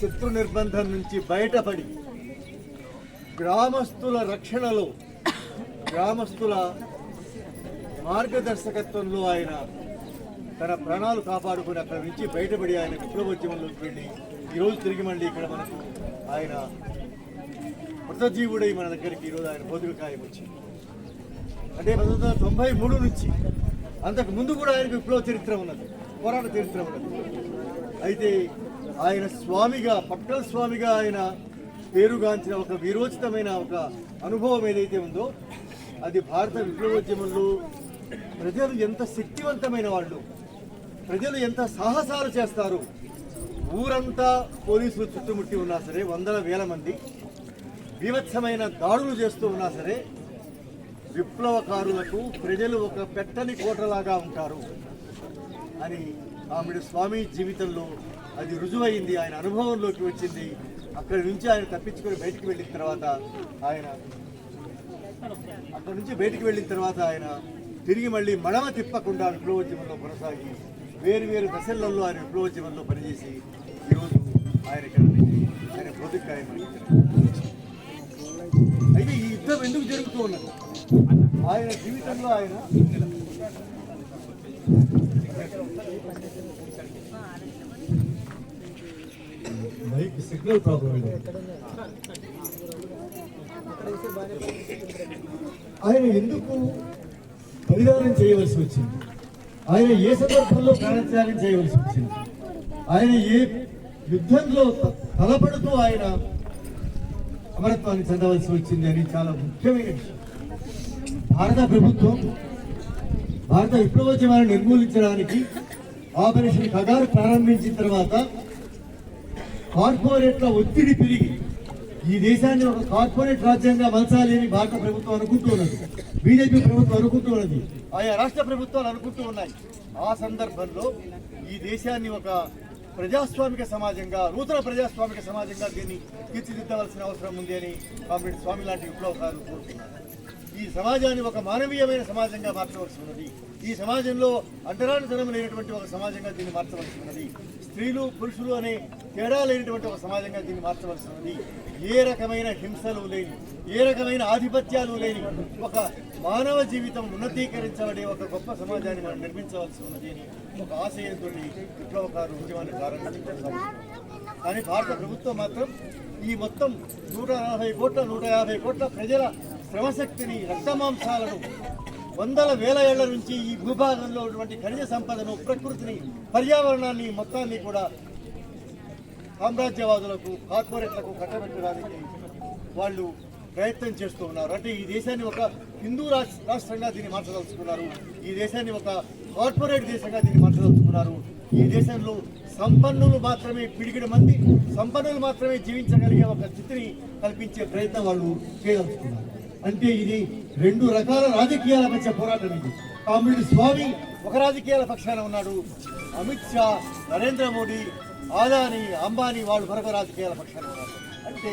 శత్రు నిర్బంధం నుంచి బయటపడి గ్రామస్తుల రక్షణలో గ్రామస్తుల మార్గదర్శకత్వంలో ఆయన తన ప్రాణాలు కాపాడుకుని అక్కడి నుంచి బయటపడి ఆయన విప్లవోద్యమంలోకి వెళ్ళి ఈరోజు తిరిగి మళ్ళీ ఇక్కడ మనకు ఆయన మృతజీవుడై మన దగ్గరికి ఈరోజు ఆయన భౌతికకాయం వచ్చింది. అంటే పంతొమ్మిది వందల తొంభై మూడు నుంచి అంతకు ముందు కూడా ఆయనకు విప్లవ చరిత్ర ఉన్నది పోరాట చరిత్ర ఉన్నది. అయితే ఆయన స్వామిగా పట్టణ స్వామిగా ఆయన పేరుగాంచిన ఒక విరోచితమైన ఒక అనుభవం ఏదైతే ఉందో అది భారత విప్లవోద్యమంలో ప్రజలు ఎంత శక్తివంతమైన వాళ్ళు ప్రజలు ఎంత సాహసాలు చేస్తారు ఊరంతా పోలీసులు చుట్టుముట్టి ఉన్నా సరే వందల వేల మంది బీభత్సమైన దాడులు చేస్తూ ఉన్నా సరే విప్లవకారులకు ప్రజలు ఒక పెట్టని కోటలాగా ఉంటారు అని ఆమెడు స్వామి జీవితంలో అది రుజువైంది. ఆయన అనుభవంలోకి వచ్చింది. అక్కడి నుంచి ఆయన తప్పించుకొని బయటికి వెళ్ళిన తర్వాత ఆయన అక్కడి నుంచి బయటికి వెళ్ళిన తర్వాత ఆయన తిరిగి మళ్ళీ మడమ తిప్పకుండా విప్లవోద్యమంలో కొనసాగి వేరు వేరు దశలలో ఆయన విప్లవోద్యమంలో పనిచేసి ఈరోజు ఆయన ఆయన భౌతిక ఆయన అయితే ఈ యుద్ధం ఎందుకు జరుగుతూ ఉన్నది? ఆయన జీవితంలో ఆయన మైక్ సిగ్నల్ ప్రాబ్లం ఆయన ఎందుకు బలిదానం చేయవలసి వచ్చింది? ఆయన ఏ సందర్భంలో ప్రాణత్యాగం చేయవలసి వచ్చింది? ఆయన ఏ యుద్ధంలో తలపడుతూ ఆయన అమరత్వాన్ని చెందవలసి వచ్చింది అని చాలా ముఖ్యమైన విషయం. భారత ప్రభుత్వం భారత విప్లవోద్యమాన్ని నిర్మూలించడానికి ఆపరేషన్ కగారు ప్రారంభించిన తర్వాత కార్పొరేట్ల ఒత్తిడి పెరిగి ఈ దేశాన్ని ఒక కార్పొరేట్ రాజ్యంగా మలచాలి భారత ప్రభుత్వం అనుకుంటున్నది బీజేపీ ప్రభుత్వం అనుకుంటున్నది ఆయా రాష్ట్ర ప్రభుత్వాలు అనుకుంటూ ఉన్నాయి. ఆ సందర్భంలో ఈ దేశాన్ని ఒక ప్రజాస్వామిక సమాజంగా నూతన ప్రజాస్వామిక సమాజంగా దీన్ని తీర్చిదిద్దవలసిన అవసరం ఉంది అని కామ్రేడ్ స్వామి లాంటి విప్లవకారులు కోరుతున్నారు. ఈ సమాజాన్ని ఒక మానవీయమైన సమాజంగా మార్చవలసి ఉన్నది. ఈ సమాజంలో అంటరానితనం లేనటువంటి ఒక సమాజంగా దీన్ని మార్చవలసి ఉన్నది. స్త్రీలు పురుషులు అనే తేడా లేనటువంటి ఒక సమాజంగా దీన్ని మార్చవలసి ఉంది. ఏ రకమైన హింసలు లేని ఏ రకమైన ఆధిపత్యాలు లేని ఒక మానవ జీవితం ఉన్నతీకరించబడే ఒక గొప్ప సమాజాన్ని మనం నిర్మించవలసి ఉన్నది అని ఒక ఆశయంతో విప్లవకారు ఉద్యమాన్ని ప్రారంభించారు. కానీ భారత ప్రభుత్వం మాత్రం ఈ మొత్తం నూట నలభై కోట్ల నూట యాభై కోట్ల ప్రజల శ్రమశక్తిని రక్తమాంసాలను వందల వేల ఏళ్ళ నుంచి ఈ భూభాగంలో ఉన్నటువంటి ఖనిజ సంపదను ప్రకృతిని పర్యావరణాన్ని మొత్తాన్ని కూడా సామ్రాజ్యవాదులకు కార్పొరేట్లకు కట్టబెట్టడానికి వాళ్ళు ప్రయత్నం చేస్తూ ఉన్నారు. అంటే ఈ దేశాన్ని ఒక హిందూ రాష్ట్ర రాష్ట్రంగా దీన్ని మార్చదలుచుకున్నారు. ఈ దేశాన్ని ఒక కార్పొరేట్ దేశంగా దీన్ని మార్చదలుచుకున్నారు. ఈ దేశంలో సంపన్నులు మాత్రమే పిడిగిన మంది సంపన్నులు మాత్రమే జీవించగలిగే ఒక స్థితిని కల్పించే ప్రయత్నం వాళ్ళు చేయదలుచుకున్నారు. అంటే ఇది రెండు రకాల రాజకీయాల మధ్య పోరాటం ఇది. కామ్రేడ్ స్వామి ఒక రాజకీయాల పక్షాన ఉన్నాడు. అమిత్ షా నరేంద్ర మోడీ ఆదాని అంబానీ వాళ్ళు మరొక రాజకీయాల పక్షాన ఉన్నారు. అంటే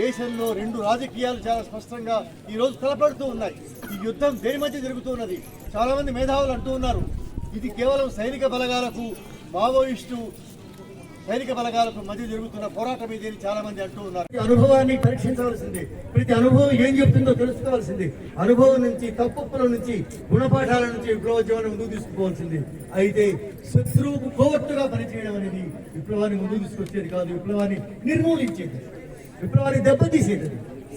దేశంలో రెండు రాజకీయాలు చాలా స్పష్టంగా ఈ రోజు తలపడుతూ ఉన్నాయి. ఈ యుద్ధం దేని మధ్య జరుగుతున్నది? చాలామంది మేధావులు అంటూ ఉన్నారు. ఇది కేవలం సైనిక బలగాలకు మావోయిస్టు సైనిక బలగాలకు మధ్య జరుగుతున్న పోరాటం ఇది అని చాలా మంది అంటూ ఉన్నారు. ప్రతి అనుభవాన్ని పరీక్షించవలసింది. ప్రతి అనుభవం ఏం చెప్తుందో తెలుసుకోవాల్సింది. అనుభవం నుంచి తప్పుల నుంచి గుణపాఠాల నుంచి విప్లవోద్యమాన్ని ముందుకు తీసుకుపోవాల్సింది. అయితే శత్రువుకు కోవట్టుగా పనిచేయడం అనేది విప్లవాన్ని ముందుకు తీసుకొచ్చేది కాదు. విప్లవాన్ని నిర్మూలించేది. విప్లవాన్ని దెబ్బతీసేది.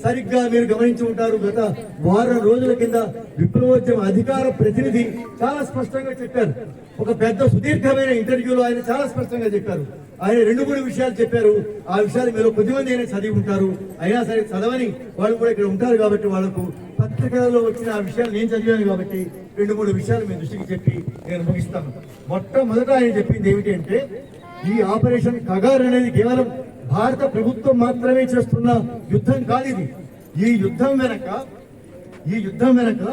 సరిగ్గా మీరు గమనించి ఉంటారు గత వారం రోజుల కింద విప్లవోద్యమ అధికార ప్రతినిధి చాలా స్పష్టంగా చెప్పారు. ఒక పెద్ద సుదీర్ఘమైన ఇంటర్వ్యూలో ఆయన చాలా స్పష్టంగా చెప్పారు. ఆయన రెండు మూడు విషయాలు చెప్పారు. ఆ విషయాలు మీరు కొద్దిమంది అయినా చదివి ఉంటారు. అయినా సరే చదవని వాళ్ళు కూడా ఇక్కడ ఉంటారు కాబట్టి వాళ్ళకు పత్రికలలో వచ్చిన ఆ విషయాలు నేను చదివాను కాబట్టి రెండు మూడు విషయాలు మీ దృష్టికి చెప్పి నేను ముగిస్తాను. మొట్టమొదట ఆయన చెప్పింది ఏమిటి అంటే ఈ ఆపరేషన్ కగార్ అనేది కేవలం భారత ప్రభుత్వం మాత్రమే చేస్తున్న యుద్ధం కాదు ఇది ఈ యుద్ధం వెనక ఈ యుద్ధం వెనక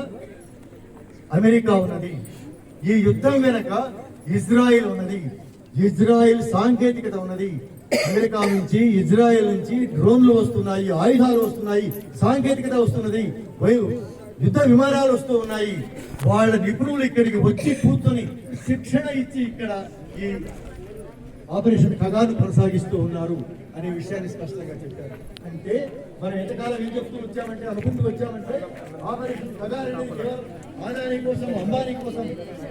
అమెరికా ఉన్నది. ఈ యుద్ధం వెనక ఇజ్రాయిల్ ఉన్నది. ఇజ్రాయెల్ సాంకేతికత ఉన్నది. అమెరికా నుంచి ఇజ్రాయెల్ నుంచి డ్రోన్లు వస్తున్నాయి ఆయుధాలు వస్తున్నాయి సాంకేతికత వస్తున్నది. యుద్ధ విమానాలు వస్తూ ఉన్నాయి. వాళ్ళ నిపుణులు ఇక్కడికి వచ్చి కూర్చొని శిక్షణ ఇచ్చి ఇక్కడ ఈ ఆపరేషన్ ఖగాను కొనసాగిస్తూ ఉన్నారు అనే విషయాన్ని స్పష్టంగా చెప్పారు. అంటే మనం ఎంతకాలం ఏం చెప్తూ వచ్చామంటే అనుకుంటూ వచ్చామంటే ఆపరేషన్ ఖగాన్ అనేది ఆదాని కోసం అంబానీ కోసం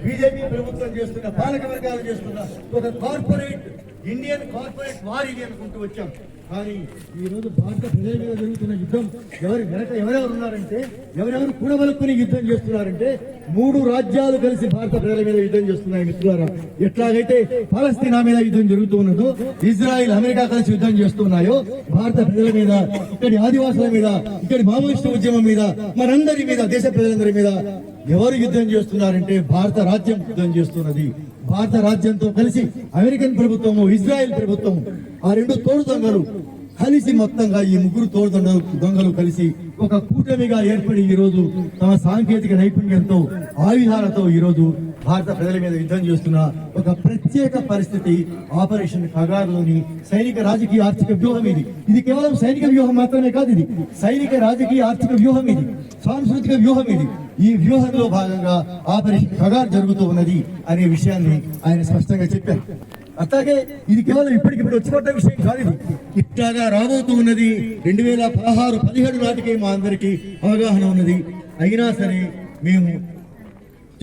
బీజేపీ ప్రభుత్వం చేస్తున్న పాలక వర్గాలు చేస్తున్న ఒక కార్పొరేట్ ఇండియన్ కార్పొరేట్ వార్ అనుకుంటూ వచ్చాం. కానీ ఈ రోజు భారత ప్రజల మీద జరుగుతున్న యుద్ధం ఎవరి వెనక ఎవరెవరు ఉన్నారంటే ఎవరెవరు కూడబలుక్కుని యుద్ధం చేస్తున్నారంటే మూడు రాజ్యాలు కలిసి భారత ప్రజల మీద యుద్ధం చేస్తున్నాయి మిత్రులారా. ఎట్లాగైతే పాలస్తీనా మీద యుద్ధం జరుగుతూ ఉన్నదో ఇజ్రాయిల్ అమెరికా కలిసి యుద్ధం చేస్తున్నాయో భారత ప్రజల మీద ఇక్కడి ఆదివాసుల మీద ఇక్కడి మావోయిస్టు ఉద్యమం మీద మనందరి మీద దేశ ప్రజలందరి మీద ఎవరు యుద్ధం చేస్తున్నారంటే భారత రాజ్యం యుద్ధం చేస్తున్నది. భారత రాజ్యంతో కలిసి అమెరికన్ ప్రభుత్వము ఇజ్రాయెల్ ప్రభుత్వం ఆ రెండు తోడు దొంగలు కలిసి మొత్తంగా ఈ ముగ్గురు తోడు దొంగలు దొంగలు కలిసి ఒక కూటమిగా ఏర్పడి ఈ రోజు తమ సాంకేతిక నైపుణ్యంతో ఆయుధాలతో ఈ రోజు భారత ప్రజల మీద యుద్ధం చేస్తున్న ఒక ప్రత్యేక పరిస్థితి ఆపరేషన్ ఖగార్లోని సైనిక రాజకీయ ఆర్థిక వ్యూహం ఇది. ఇది కేవలం సైనిక వ్యూహం మాత్రమే కాదు ఇది. సైనిక రాజకీయ ఆర్థిక వ్యూహం ఇది. సాంస్కృతిక వ్యూహం ఇది. ఈ వ్యూహంలో భాగంగా ఆపరేషన్ ఖగార్ జరుగుతూ ఉన్నది అనే విషయాన్ని ఆయన స్పష్టంగా చెప్పారు. అట్లాగే ఇది కేవలం ఇప్పటికిప్పుడు వచ్చిపడ్డ విషయం కాదు ఇది. ఇట్లాగా రాబోతూ ఉన్నది రెండు వేల పదహారు పదిహేడు నాటికే మా అందరికీ అవగాహన ఉన్నది. అయినా సరే మేము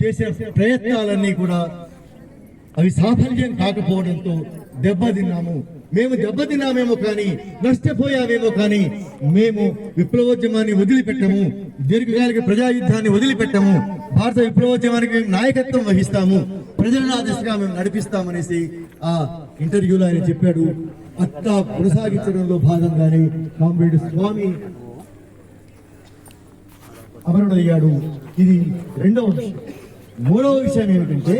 చేసే ప్రయత్నాలన్నీ కూడా అవి సాఫల్యం కాకపోవడంతో దెబ్బతిన్నాము. మేము దెబ్బతిన్నామేమో కానీ నష్టపోయామేమో కానీ మేము విప్లవోద్యమాన్ని వదిలిపెట్టము దీర్ఘకాలిక ప్రజాయుద్ధాన్ని వదిలిపెట్టము భారత విప్లవోద్యమానికి మేము నాయకత్వం వహిస్తాము ప్రజలను ఆ మేము నడిపిస్తామనేసి ఆ ఇంటర్వ్యూలో ఆయన చెప్పాడు. అట్లా కొనసాగించడంలో భాగంగానే కాంబ్రేడ్ స్వామి అమరుడయ్యాడు. ఇది రెండవ విషయం. మూడవ విషయం ఏమిటంటే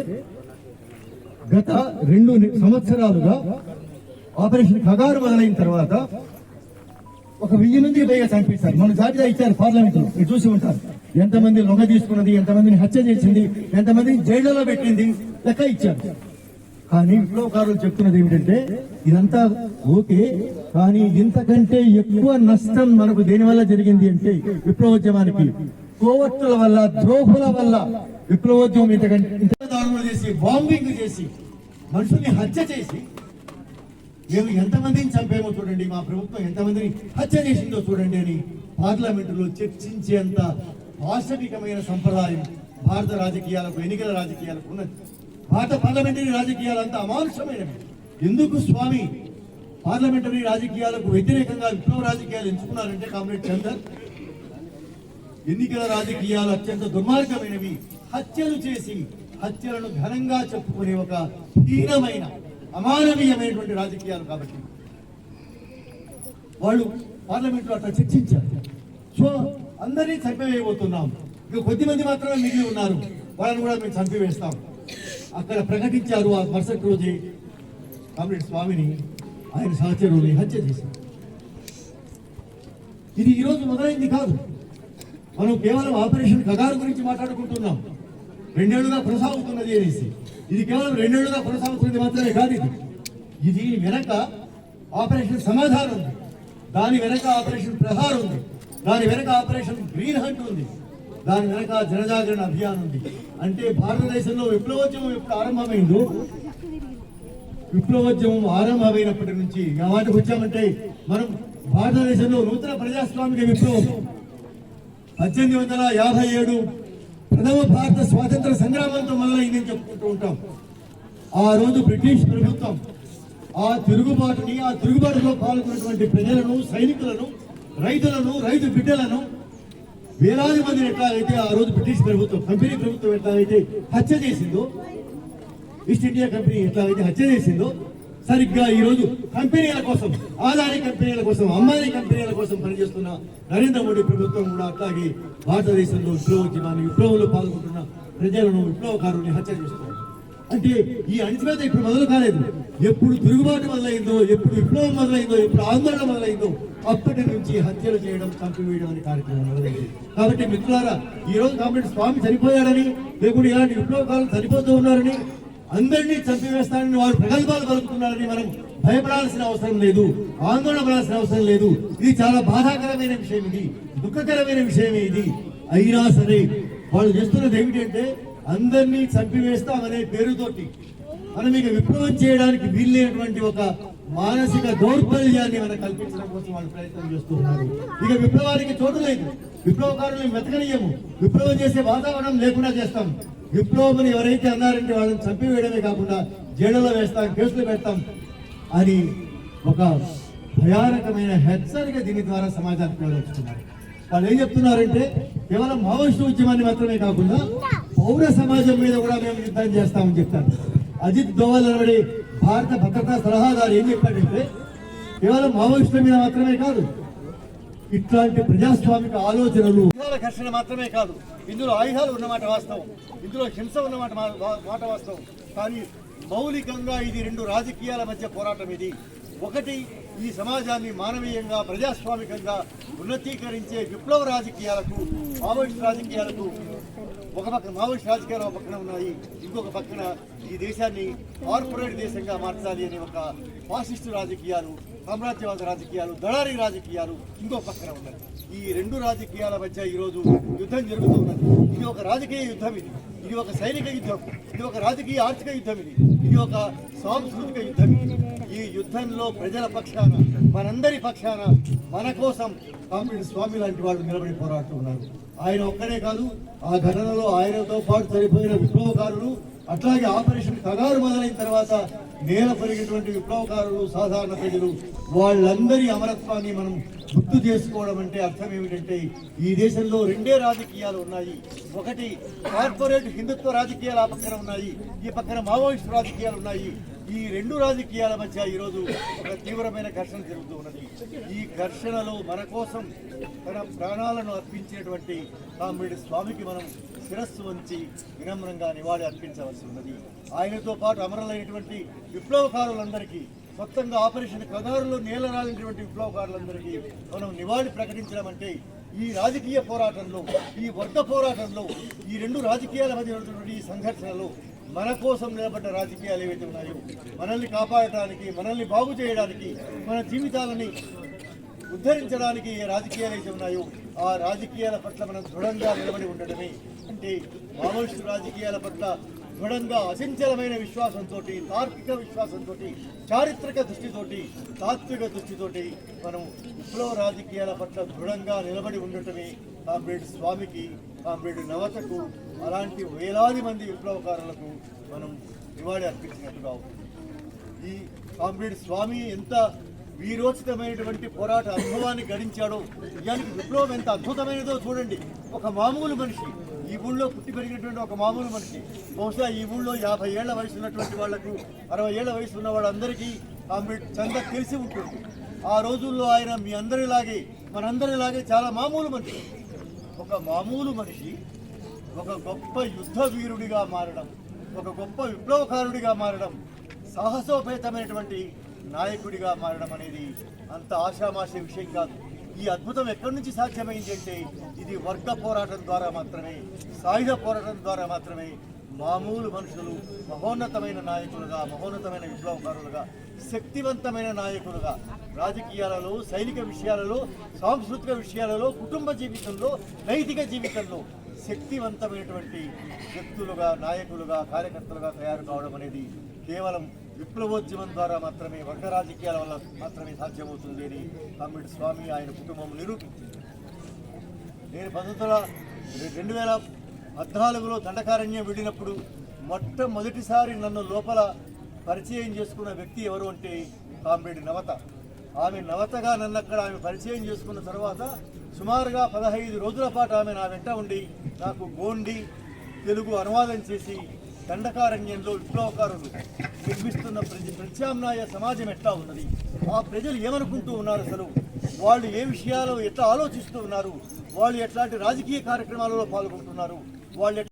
గత రెండు సంవత్సరాలుగా ఆపరేషన్ ఖగారు మొదలైన తర్వాత ఒక వెయ్యి మంది పైగా చంపేశారు. మన జాబితా ఇచ్చారు పార్లమెంట్లో మీరు చూసి ఉంటారు. ఎంతమంది లొంగ తీసుకున్నది ఎంతమందిని హత్య చేసింది ఎంతమందిని జైళ్ళలో పెట్టింది లెక్క ఇచ్చారు. కానీ విప్లవకారులు చెప్తున్నది ఏమిటంటే ఇదంతా ఓకే కానీ ఇంతకంటే ఎక్కువ నష్టం మనకు దేనివల్ల జరిగింది అంటే విప్లవోద్యమానికి కోవట్టుల వల్ల ద్రోహుల వల్ల విప్లవోద్యమం ఇంతకంటే ఇంత చేసి బాంబింగ్ చేసి మనుషుల్ని హత్య చేసి మేము ఎంతమందిని చంపేమో చూడండి మా ప్రభుత్వం ఎంతమందిని హత్య చేసిందో చూడండి అని పార్లమెంటులో చర్చించేంత వాస్తవికమైన సంప్రదాయం భారత రాజకీయాలకు ఎన్నికల రాజకీయాలకు ఉన్నది. భారత పార్లమెంటరీ రాజకీయాలు అంత అమానుషమైనవి. ఎందుకు స్వామి? పార్లమెంటరీ రాజకీయాలకు వ్యతిరేకంగా విప్లవ రాజకీయాలు ఎంచుకున్నారంటే కామ్రేడ్ చందర్ ఎన్నికల రాజకీయాలు అత్యంత దుర్మార్గమైనవి. హత్యలు చేసి హత్యలను ఘనంగా చెప్పుకునే ఒక హీనమైన అమానవీయమైనటువంటి రాజకీయాలు కాబట్టి వాళ్ళు పార్లమెంట్లో అట్లా చర్చించారు. సో అందరినీ చంపివేయబోతున్నాం ఇక కొద్ది మంది మాత్రమే మిగిలి ఉన్నారు. వాళ్ళని కూడా మేము చంపివేస్తాం. అక్కడ ప్రకటించారు ఆ మరుసటి రోజే కామ్రేడ్ స్వామిని. ఆయన సహచరుని హత్య చేశారు. ఇది ఈరోజు మొదలైంది కాదు. మనం కేవలం ఆపరేషన్ కగారు గురించి మాట్లాడుకుంటున్నాం. రెండేళ్ళుగా కొనసాగుతున్నది అనేసి. ఇది కేవలం రెండేళ్ళుగా కొనసాగుతున్నది మాత్రమే కాదు ఇది. ఇది వెనక ఆపరేషన్ సమాధానం ఉంది. దాని వెనక ఆపరేషన్ ప్రహార్ ఉంది. దాని వెనక ఆపరేషన్ గ్రీన్ హంట్ ఉంది. దాని వెనక జనజాగరణ అభియాన్ ఉంది. అంటే భారతదేశంలో విప్లవోద్యమం ఎప్పుడు ఆరంభమైందో విప్లవోద్యమం ఆరంభమైనప్పటి నుంచి ఆ మాటకు వచ్చామంటే మనం భారతదేశంలో నూతన ప్రజాస్వామిక విప్లవం పద్దెనిమిది వందల యాభై ఏడు ప్రథమ భారత స్వాతంత్ర సంగ్రామంతో మొదలైందని చెప్పుకుంటూ ఉంటాం. ఆ రోజు బ్రిటిష్ ప్రభుత్వం ఆ తిరుగుబాటుని ఆ తిరుగుబాటులో పాల్గొన్నటువంటి ప్రజలను సైనికులను రైతులను రైతు బిడ్డలను వేలాది మందిని ఎట్లాగైతే ఆ రోజు బ్రిటిష్ ప్రభుత్వం కంపెనీ ప్రభుత్వం ఎట్లాగైతే హత్య చేసిందో ఈస్ట్ ఇండియా కంపెనీ ఎట్లాగైతే హత్య చేసిందో సరిగ్గా ఈ రోజు కంపెనీల కోసం ఆదాయ కంపెనీల కోసం అమ్మాయి కంపెనీల కోసం పనిచేస్తున్న నరేంద్ర మోడీ ప్రభుత్వం కూడా అట్లాగే భారతదేశంలో విప్లవోద్యమాన్ని విప్లవంలో పాల్గొంటున్న ప్రజలను విప్లవకారుని హత్య చేస్తున్నారు. అంటే ఈ అణిచివేత ఇప్పుడు మొదలు కాలేదు. ఎప్పుడు తిరుగుబాటు మొదలైందో ఎప్పుడు విప్లవం మొదలైందో ఎప్పుడు ఆందోళన మొదలైందో అప్పటి నుంచి హత్యలు చేయడం చంపివేయడం అనే కార్యక్రమం మొదలైంది. కాబట్టి మిత్రులారా ఈ రోజు కాబట్టి స్వామి చనిపోయాడని లేకుంటే ఇలాంటి విప్లవకారులు చనిపోతూ ఉన్నారని అందరినీ చంపివేస్తానని వారు ప్రగల్భాలు పలుకుతున్నారని మనం భయపడాల్సిన అవసరం లేదు ఆందోళన పడాల్సిన అవసరం లేదు. ఇది చాలా బాధాకరమైన విషయం ఇది దుఃఖకరమైన విషయమే ఇది. అయినా సరే వాళ్ళు చేస్తున్నది ఏమిటంటే అందరినీ చంపివేస్తామనే పేరుతోటి మనం ఇక విప్లవం చేయడానికి వీల్లేనటువంటి ఒక మానసిక దౌర్బల్యాన్ని మనం కల్పించడం కోసం వాళ్ళు ప్రయత్నం చేస్తున్నారు. ఇక విప్లవానికి చోటు లేదు. విప్లవకారులను వెతకనీయము విప్లవం చేసే వాతావరణం లేకుండా చేస్తాం. విప్లవం ఎవరైతే అన్నారంటే వాళ్ళని చంపివేయడమే కాకుండా జైళ్ళలో వేస్తాం కేసులు పెడతాం అని ఒక భయానకమైన హెచ్చరిక దీని ద్వారా సమాజానికి వెళ్ళవచ్చుతున్నారు వాళ్ళు ఏం చెప్తున్నారంటే కేవలం మావోయిస్టు ఉద్యమాన్ని మాత్రమే కాకుండా పౌర సమాజం మీద కూడా మేము యుద్ధం చేస్తామని చెప్తారు. అజిత్ దోవల్ అనబడి భారత భద్రతా సలహాదారు ఏం చెప్పాడంటే కేవలం మావోయిస్టుల మీద మాత్రమే కాదు ఇట్లాంటి ప్రజాస్వామిక ఆలోచనలు ఘర్షణ మాత్రమే కాదు ఇందులో ఆయుధాలు ఉన్నమాట వాస్తవం ఇందులో హింస ఉన్నమాట మా- మాట వాస్తవం. కానీ మౌలికంగా ఇది రెండు రాజకీయాల మధ్య పోరాటం ఇది. ఒకటి ఈ సమాజాన్ని మానవీయంగా ప్రజాస్వామికంగా ఉన్నతీకరించే విప్లవ రాజకీయాలకు మావోయిస్ట్ రాజకీయాలకు ఒక పక్కన మావోయిస్ట్ రాజకీయాలు ఒక పక్కన ఉన్నాయి ఇంకొక పక్కన ఈ దేశాన్ని కార్పొరేట్ దేశంగా మార్చాలి అనే ఒక ఫాసిస్టు రాజకీయాలు సామ్రాజ్యవాద రాజకీయాలు దళారీ రాజకీయాలు ఇంకో పక్కన ఉన్నాయి. ఈ రెండు రాజకీయాల మధ్య ఈరోజు యుద్ధం జరుగుతూ ఉన్నది ఇది ఒక రాజకీయ యుద్ధం ఇది. ఇది ఒక సైనిక యుద్ధం. ఇది ఒక రాజకీయ ఆర్థిక యుద్ధం ఇది. ఇది ఒక సాంస్కృతిక యుద్ధం ఇది. ఈ యుద్ధంలో ప్రజల పక్షాన మనందరి పక్షాన మన కోసం కామ్రేడ్ స్వామి లాంటి వాళ్ళు నిలబడి పోరాడుతున్నారు ఆయన ఒక్కడే కాదు ఆ ఘటనలో ఆయనతో పాటు చనిపోయిన విప్లవకారులు అట్లాగే ఆపరేషన్ కగారు మొదలైన తర్వాత నేల పెరిగినటువంటి విప్లవకారులు సాధారణ ప్రజలు వాళ్ళందరి అమరత్వాన్ని మనం గుర్తు చేసుకోవడం అంటే అర్థం ఏమిటంటే ఈ దేశంలో రెండే రాజకీయాలు ఉన్నాయి. ఒకటి కార్పొరేట్ హిందుత్వ రాజకీయాలు ఆ పక్కన ఉన్నాయి. ఈ పక్కన మావోయిస్ట్ రాజకీయాలు ఉన్నాయి. ఈ రెండు రాజకీయాల మధ్య ఈరోజు ఒక తీవ్రమైన ఘర్షణ జరుగుతూ ఉన్నది. ఈ ఘర్షణలో మన కోసం తన ప్రాణాలను అర్పించినటువంటి కామ్రేడ్ స్వామికి మనం శిరస్సు వంచి వినమ్రంగా నివాళి అర్పించవలసి ఉన్నది. ఆయనతో పాటు అమరులైనటువంటి విప్లవకారులందరికీ మొత్తంగా ఆపరేషన్ కదారులో నేలరాలినటువంటి విప్లవకారులందరికీ మనం నివాళి ప్రకటించడం అంటే ఈ రాజకీయ పోరాటంలో ఈ వర్గ పోరాటంలో ఈ రెండు రాజకీయాల మధ్య ఉన్నటువంటి ఈ సంఘర్షణలో మన కోసం నిలబడ్డ రాజకీయాలు ఏవైతే ఉన్నాయో మనల్ని కాపాడటానికి మనల్ని బాగు చేయడానికి మన జీవితాలని ఉద్ధరించడానికి ఏ రాజకీయాలు అయితే ఉన్నాయో ఆ రాజకీయాల పట్ల మనం దృఢంగా నిలబడి ఉండడమే. అంటే మావోయిస్టు రాజకీయాల పట్ల దృఢంగా అచంచలమైన విశ్వాసంతో తార్కిక విశ్వాసంతో చారిత్రక దృష్టితోటి తాత్విక దృష్టితోటి మనం విప్లవ రాజకీయాల పట్ల దృఢంగా నిలబడి ఉండటమే కామ్రేడ్ స్వామికి కామ్రేడ్ నవతకు అలాంటి వేలాది మంది విప్లవకారులకు మనం నివాళి అర్పించినట్టుగా అవుతుంది ఈ కామ్రేడ్ స్వామి ఎంత వీరోచితమైనటువంటి పోరాట అనుభవాన్ని గడించాడో నిజానికి విప్లవం ఎంత అద్భుతమైనదో చూడండి. ఒక మామూలు మనిషి ఈ ఊళ్ళో పుట్టి పెరిగినటువంటి ఒక మామూలు మనిషి బహుశా ఈ ఊళ్ళో యాభై ఏళ్ళ వయసు ఉన్నటువంటి వాళ్ళకు అరవై ఏళ్ళ వయసు ఉన్న వాళ్ళందరికీ కామ్రేడ్ చంద తెలిసి ఉంటుంది. ఆ రోజుల్లో ఆయన మీ అందరిలాగే మనందరిలాగే చాలా మామూలు మనిషి. ఒక మామూలు మనిషి ఒక గొప్ప యుద్ధ వీరుడిగా మారడం ఒక గొప్ప విప్లవకారుడిగా మారడం సాహసోపేతమైనటువంటి నాయకుడిగా మారడం అనేది అంత ఆషామాషి విషయం కాదు. ఈ అద్భుతం ఎక్కడి నుంచి సాధ్యమైంది అంటే ఇది వర్గ పోరాటం ద్వారా మాత్రమే సాయుధ పోరాటం ద్వారా మాత్రమే మామూలు మనుషులు మహోన్నతమైన నాయకులుగా మహోన్నతమైన విప్లవకారులుగా శక్తివంతమైన నాయకులుగా రాజకీయాలలో సైనిక విషయాలలో సాంస్కృతిక విషయాలలో కుటుంబ జీవితంలో నైతిక జీవితంలో శక్తివంతమైనటువంటి వ్యక్తులుగా నాయకులుగా కార్యకర్తలుగా తయారు కావడం అనేది కేవలం విప్లవోద్యమం ద్వారా మాత్రమే వర్గ రాజకీయాల వల్ల మాత్రమే సాధ్యమవుతుంది అని కమ్మిడి స్వామి ఆయన కుటుంబం నిరూపించింది. నేను పంతొమ్మిది రెండు వేల పద్నాలుగులో దండకారణ్యం వెళ్ళినప్పుడు మొట్టమొదటిసారి నన్ను లోపల పరిచయం చేసుకున్న వ్యక్తి ఎవరు అంటే కామ్రేడ్ నవత. ఆమె నవతగా నన్ను అక్కడ ఆమె పరిచయం చేసుకున్న తర్వాత సుమారుగా పదహైదు రోజుల పాటు ఆమె నా వెంట ఉండి నాకు గోండి తెలుగు అనువాదం చేసి దండకారణ్యంలో విప్లవకారులు నిర్మిస్తున్న ప్రతి ప్రత్యామ్నాయ సమాజం ఎట్లా ఉన్నది? ఆ ప్రజలు ఏమనుకుంటూ ఉన్నారు అసలు? వాళ్ళు ఏ విషయాలు ఎట్లా ఆలోచిస్తూ ఉన్నారు? వాళ్ళు ఎట్లాంటి రాజకీయ కార్యక్రమాలలో పాల్గొంటున్నారు? వాళ్ళు